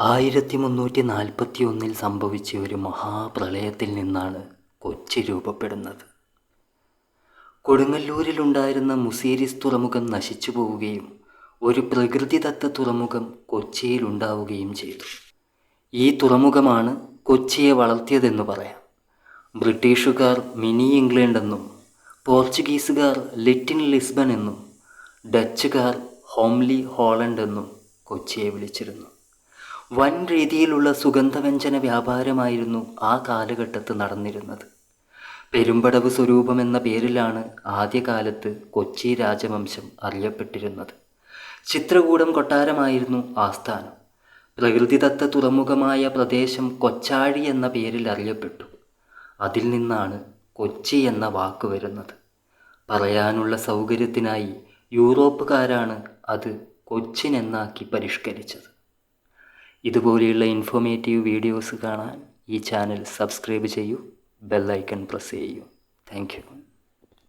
ആയിരത്തി മുന്നൂറ്റി നാൽപ്പത്തി ഒന്നിൽ സംഭവിച്ച ഒരു മഹാപ്രളയത്തിൽ നിന്നാണ് കൊച്ചി രൂപപ്പെടുന്നത്. കൊടുങ്ങല്ലൂരിലുണ്ടായിരുന്ന മുസീരിസ് തുറമുഖം നശിച്ചു പോവുകയും ഒരു പ്രകൃതിദത്ത തുറമുഖം കൊച്ചിയിൽ ഉണ്ടാവുകയും ചെയ്തു. ഈ തുറമുഖമാണ് കൊച്ചിയെ വളർത്തിയതെന്ന് പറയാം. ബ്രിട്ടീഷുകാർ മിനി ഇംഗ്ലണ്ട് എന്നും പോർച്ചുഗീസുകാർ ലിറ്റിൻ ലിസ്ബൺ എന്നും ഡച്ചുകാർ ഹോംലി ഹോളണ്ട് എന്നും കൊച്ചിയെ വിളിച്ചിരുന്നു. വൻ രീതിയിലുള്ള സുഗന്ധവ്യഞ്ജന വ്യാപാരമായിരുന്നു ആ കാലഘട്ടത്ത് നടന്നിരുന്നത്. പെരുമ്പടവ് സ്വരൂപം എന്ന പേരിലാണ് ആദ്യകാലത്ത് കൊച്ചി രാജവംശം അറിയപ്പെട്ടിരുന്നത്. ചിത്രകൂടം കൊട്ടാരമായിരുന്നു ആസ്ഥാനം പ്രകൃതിദത്ത തുറമുഖമായ പ്രദേശം കൊച്ചാഴി എന്ന പേരിൽ അറിയപ്പെട്ടു. അതിൽ നിന്നാണ് കൊച്ചി എന്ന വാക്ക് വരുന്നത്. പറയാനുള്ള സൗകര്യത്തിനായി യൂറോപ്പുകാരാണ് അത് കൊച്ചിൻ എന്നാക്കി പരിഷ്കരിച്ചത്. ഇതുപോലെയുള്ള ഇൻഫോർമേറ്റീവ് വീഡിയോസ് കാണാൻ ഈ ചാനൽ സബ്സ്ക്രൈബ് ചെയ്യൂ ബെല്ലൈക്കൺ പ്രസ് ചെയ്യൂ. താങ്ക്